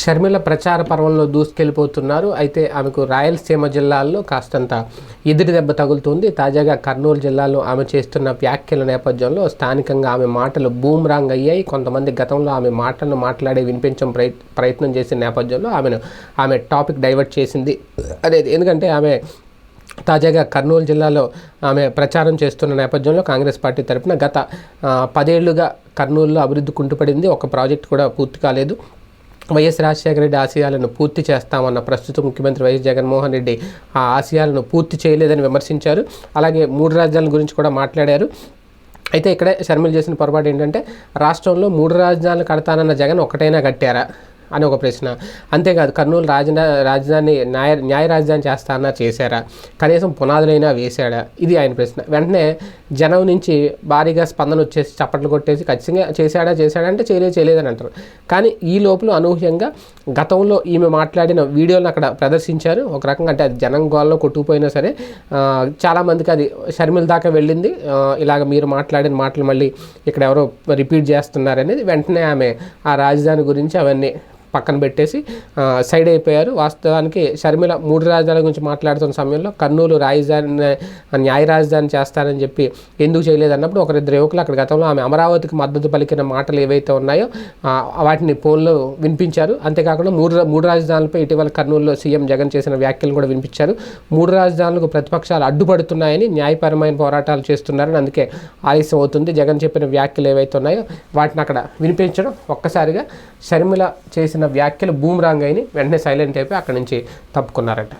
షర్మిల ప్రచార పర్వంలో దూసుకెళ్ళిపోతున్నారు. అయితే ఆమెకు రాయలసీమ జిల్లాల్లో కాస్తంత ఎదురు దెబ్బ తగులుతుంది. తాజాగా కర్నూలు జిల్లాలో ఆమె చేస్తున్న వ్యాఖ్యల నేపథ్యంలో స్థానికంగా ఆమె మాటలు బూమ్రాంగ్ అయ్యాయి. కొంతమంది గతంలో ఆమె మాటలను మాట్లాడే వినిపించడం ప్రయత్ ప్రయత్నం చేసిన నేపథ్యంలో ఆమెను ఆమె టాపిక్ డైవర్ట్ చేసింది. అనేది ఎందుకంటే ఆమె తాజాగా కర్నూలు జిల్లాలో ఆమె ప్రచారం చేస్తున్న నేపథ్యంలో కాంగ్రెస్ పార్టీ తరఫున గత పదేళ్ళుగా కర్నూలులో అభివృద్ధి కుంటుపడింది. ఒక ప్రాజెక్ట్ కూడా పూర్తి కాలేదు. వైఎస్ రాజశేఖర రెడ్డి ఆశయాలను పూర్తి చేస్తామన్న ప్రస్తుత ముఖ్యమంత్రి వైఎస్ జగన్మోహన్ రెడ్డి ఆ ఆశయాలను పూర్తి చేయలేదని విమర్శించారు. అలాగే మూడు రాజ్యాల గురించి కూడా మాట్లాడారు. అయితే ఇక్కడే షర్మిల చేసిన పొరపాటు ఏంటంటే రాష్ట్రంలో మూడు రాజధానులు కడతానన్న జగన్ ఒకటైనా కట్టారా? అని ఒక ప్రశ్న. అంతేకాదు కర్నూలు రాజధా రాజధాని న్యాయ న్యాయ రాజధాని చేస్తానా చేశారా? కనీసం పునాదులైనా వేశాడా? ఇది ఆయన ప్రశ్న. వెంటనే జనం నుంచి భారీగా స్పందన వచ్చేసి చప్పట్లు కొట్టేసి ఖచ్చితంగా చేశాడా చేశాడా అంటే చేయలేదు చేయలేదని అంటారు. కానీ ఈ లోపల అనూహ్యంగా గతంలో ఈమె మాట్లాడిన వీడియోలను అక్కడ ప్రదర్శించారు. ఒక రకంగా అంటే అది జనం గోల్లో కొట్టుకుపోయినా సరే చాలామందికి అది షర్మిల దాకా వెళ్ళింది. ఇలాగ మీరు మాట్లాడిన మాటలు మళ్ళీ ఇక్కడ ఎవరో రిపీట్ చేస్తున్నారనేది వెంటనే ఆమె ఆ రాజధాని గురించి అవన్నీ పక్కన పెట్టేసి సైడ్ అయిపోయారు. వాస్తవానికి షర్మిల మూడు రాజధానుల గురించి మాట్లాడుతున్న సమయంలో కర్నూలు రాజధాని న్యాయ రాజధాని చేస్తానని చెప్పి ఎందుకు చేయలేదన్నప్పుడు ఒకరిద్దరు యువకులు అక్కడ గతంలో ఆమె అమరావతికి మద్దతు పలికిన మాటలు ఏవైతే ఉన్నాయో వాటిని ఫోన్లో వినిపించారు. అంతేకాకుండా మూడు మూడు రాజధానులపై ఇటీవల కర్నూలులో సీఎం జగన్ చేసిన వ్యాఖ్యలు కూడా వినిపించారు. మూడు రాజధానులకు ప్రతిపక్షాలు అడ్డుపడుతున్నాయని న్యాయపరమైన పోరాటాలు చేస్తున్నారని అందుకే ఆలస్యం అవుతుంది. జగన్ చెప్పిన వ్యాఖ్యలు ఏవైతే ఉన్నాయో వాటిని అక్కడ వినిపించడం ఒక్కసారిగా షర్మిల చేసిన వ్యాఖ్యలు బూమ్ రాంగ్ అయిని వెంటనే సైలెంట్ అయిపోయి అక్కడి నుంచి తప్పుకున్నారట.